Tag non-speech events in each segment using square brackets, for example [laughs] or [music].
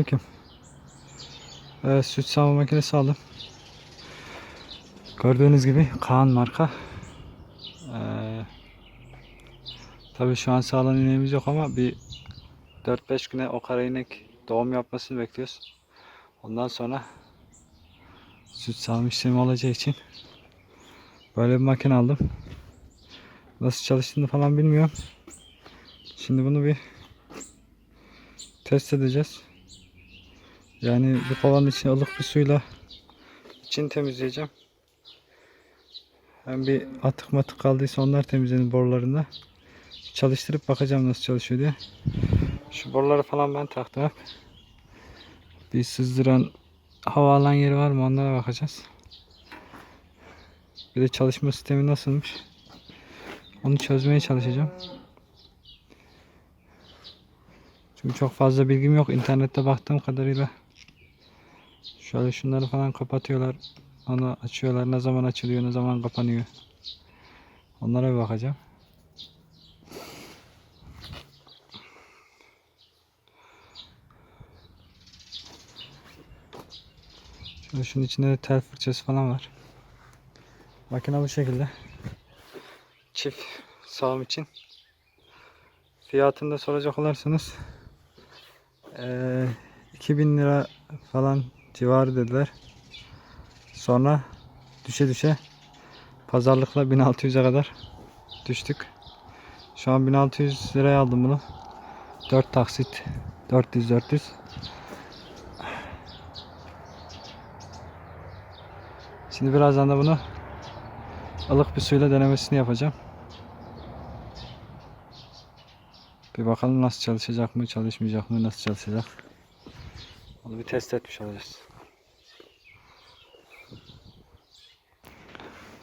Selamünaleyküm. Evet, süt sağma makinesi aldım. Gördüğünüz gibi Kaan marka. Ee, tabii şu an sağlam ineğimiz yok ama bir 4-5 güne o kara inek doğum yapmasını bekliyoruz. Ondan sonra süt sağım işlemi olacağı için böyle bir makine aldım. Nasıl çalıştığını falan bilmiyorum. Şimdi bunu bir test edeceğiz. Yani bir kovanın içine ılık bir suyla için temizleyeceğim. Hem bir atık matık kaldıysa onlar temizlenir borularında. Çalıştırıp bakacağım nasıl çalışıyor diye. Şu boruları falan ben taktım hep. Bir sızdıran hava alan yeri var mı onlara bakacağız. Bir de çalışma sistemi nasılmış. Onu çözmeye çalışacağım. Çünkü çok fazla bilgim yok. İnternette baktığım kadarıyla şöyle şunları falan kapatıyorlar. Onu açıyorlar. Ne zaman açılıyor, ne zaman kapanıyor. Onlara bir bakacağım. Şöyle şunun içinde de tel fırçası falan var. Makine bu şekilde. Çift sağım için. Fiyatını da soracak olursanız eee 2000 lira falan civarı dediler. Sonra düşe düşe pazarlıkla 1600'e kadar düştük. Şu an 1600 liraya aldım bunu. 4 taksit 400 400. Şimdi birazdan da bunu ılık bir suyla denemesini yapacağım. Bir bakalım nasıl çalışacak mı, çalışmayacak mı, nasıl çalışacak. Onu bir test etmiş olacağız.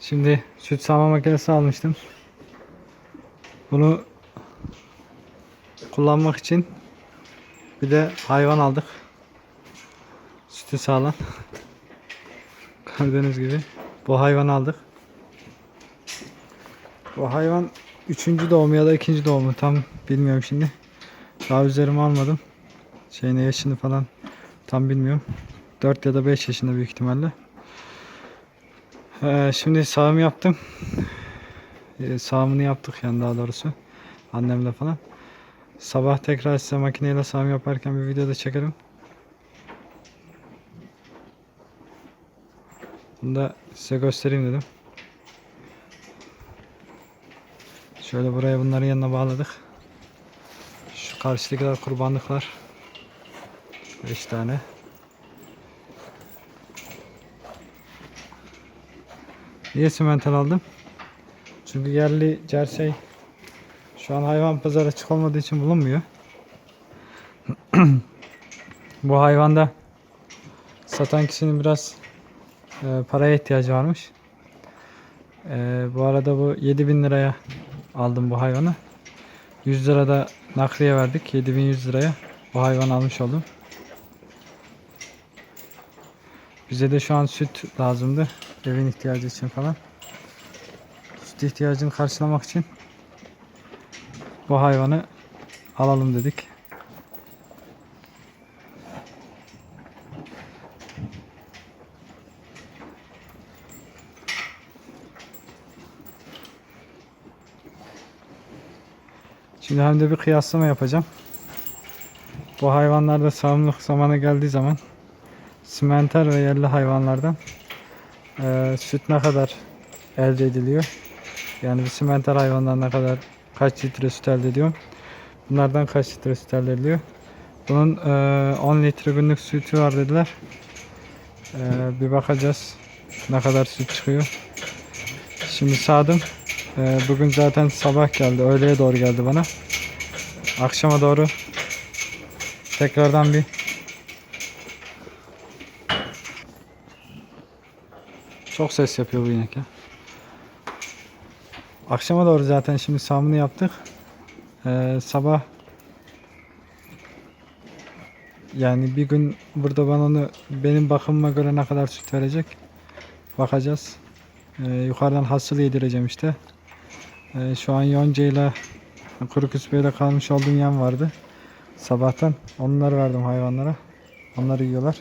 Şimdi süt sağma makinesi almıştım. Bunu kullanmak için bir de hayvan aldık. Sütü sağlam. [laughs] Gördüğünüz gibi bu hayvanı aldık. Bu hayvan üçüncü doğum ya da ikinci doğumu tam bilmiyorum şimdi. Daha üzerime almadım. Şeyine yaşını falan tam bilmiyorum. 4 ya da 5 yaşında büyük ihtimalle. Ee, şimdi sağım yaptım. Ee, sağımını yaptık yani daha doğrusu. Annemle falan. Sabah tekrar size makineyle sağım yaparken bir video da çekerim. Bunu da size göstereyim dedim. Şöyle buraya bunların yanına bağladık. Şu karşıdakiler kurbanlıklar. 5 tane. Niye simental aldım? Çünkü yerli cersey şu an hayvan pazarı açık olmadığı için bulunmuyor. [clears throat] Bu hayvanda satan kişinin biraz e, paraya ihtiyacı varmış. E, bu arada bu 7000 liraya aldım bu hayvanı. 100 lira da nakliye verdik. 7100 liraya bu hayvanı almış oldum. Bize de şu an süt lazımdı. Evin ihtiyacı için falan. Süt ihtiyacını karşılamak için bu hayvanı alalım dedik. Şimdi hem de bir kıyaslama yapacağım. Bu hayvanlarda sağımlık zamanı geldiği zaman simenter ve yerli hayvanlardan eee, süt ne kadar elde ediliyor? Yani bir simenter hayvandan ne kadar kaç litre süt elde ediyorum? Bunlardan kaç litre süt elde ediliyor? Bunun eee, 10 litre günlük sütü var dediler. Eee, bir bakacağız ne kadar süt çıkıyor. Şimdi sağdım. Eee, bugün zaten sabah geldi. Öğleye doğru geldi bana. Akşama doğru tekrardan bir Çok ses yapıyor bu inek ya. Akşama doğru zaten şimdi sağımını yaptık. Ee, sabah yani bir gün burada ben onu benim bakımıma göre ne kadar süt verecek bakacağız. Ee, yukarıdan hasıl yedireceğim işte. Ee, şu an yoncayla kuru küspeyle kalmış olduğum yem vardı. Sabahtan onları verdim hayvanlara. Onları yiyorlar.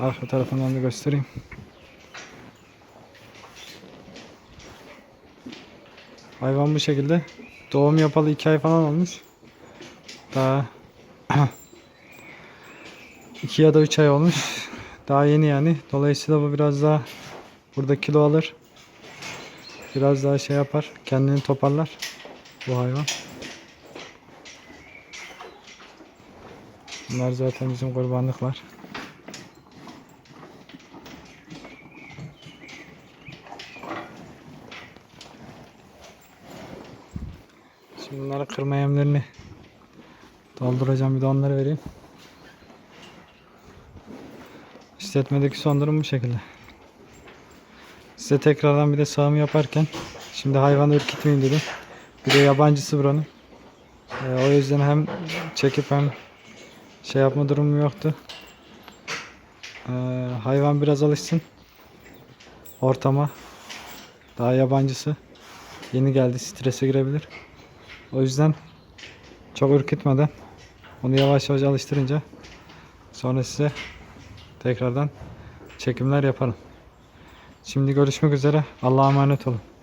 Arka tarafından da göstereyim. Hayvan bu şekilde. Doğum yapalı 2 ay falan olmuş. Daha [clears throat] 2 ya da 3 ay olmuş. Daha yeni yani. Dolayısıyla bu biraz daha burada kilo alır. Biraz daha şey yapar. Kendini toparlar bu hayvan. Bunlar zaten bizim kurbanlıklar. Şimdi bunlara kırma yemlerini dolduracağım bir de onları vereyim. İşletmedeki son durum bu şekilde. Size tekrardan bir de sağım yaparken şimdi hayvanı ürkütmeyeyim dedim. Bir de yabancısı buranın. Ee, o yüzden hem çekip hem şey yapma durumum yoktu. Ee, hayvan biraz alışsın ortama. Daha yabancısı. Yeni geldi strese girebilir. O yüzden çok ürkütmeden onu yavaş yavaş alıştırınca sonra size tekrardan çekimler yaparım. Şimdi görüşmek üzere. Allah'a emanet olun.